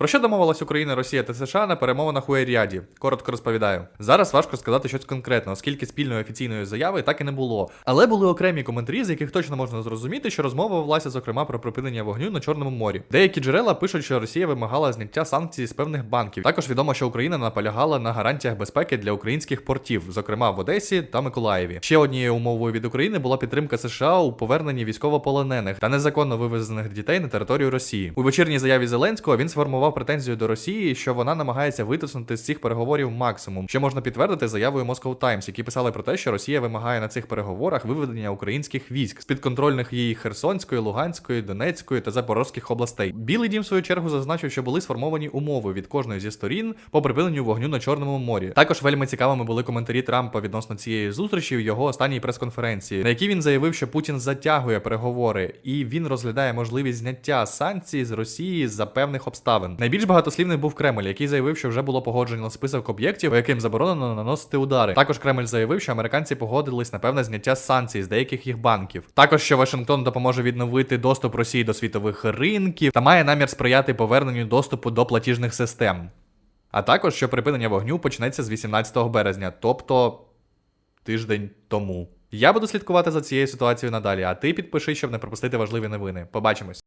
Про що домовилась Україна, Росія та США на перемовинах у Еріаді? Коротко розповідаю. Зараз важко сказати щось конкретне, оскільки спільної офіційної заяви так і не було. Але були окремі коментарі, з яких точно можна зрозуміти, що розмова велася зокрема про припинення вогню на Чорному морі. Деякі джерела пишуть, що Росія вимагала зняття санкцій з певних банків. Також відомо, що Україна наполягала на гарантіях безпеки для українських портів, зокрема в Одесі та Миколаєві. Ще однією умовою від України була підтримка США у поверненні військовополонених та незаконно вивезених дітей на територію Росії. У вечірній заяві Зеленського він сформував претензію до Росії, що вона намагається витиснути з цих переговорів максимум, що можна підтвердити заявою Moscow Times, які писали про те, що Росія вимагає на цих переговорах виведення українських військ з підконтрольних її Херсонської, Луганської, Донецької та Запорозьких областей. Білий дім в свою чергу зазначив, що були сформовані умови від кожної зі сторін по припиненню вогню на Чорному морі. Також вельми цікавими були коментарі Трампа відносно цієї зустрічі в його останній прес-конференції, на якій він заявив, що Путін затягує переговори, і він розглядає можливість зняття санкцій з Росії за певних обставин. Найбільш багатослівним був Кремль, який заявив, що вже було погоджено список об'єктів, по яким заборонено наносити удари. Також Кремль заявив, що американці погодились на певне зняття санкцій з деяких їх банків. Також що Вашингтон допоможе відновити доступ Росії до світових ринків та має намір сприяти поверненню доступу до платіжних систем. А також що припинення вогню почнеться з 18 березня, тобто тиждень тому. Я буду слідкувати за цією ситуацією надалі, а ти підпиши, щоб не пропустити важливі новини. Побачимось.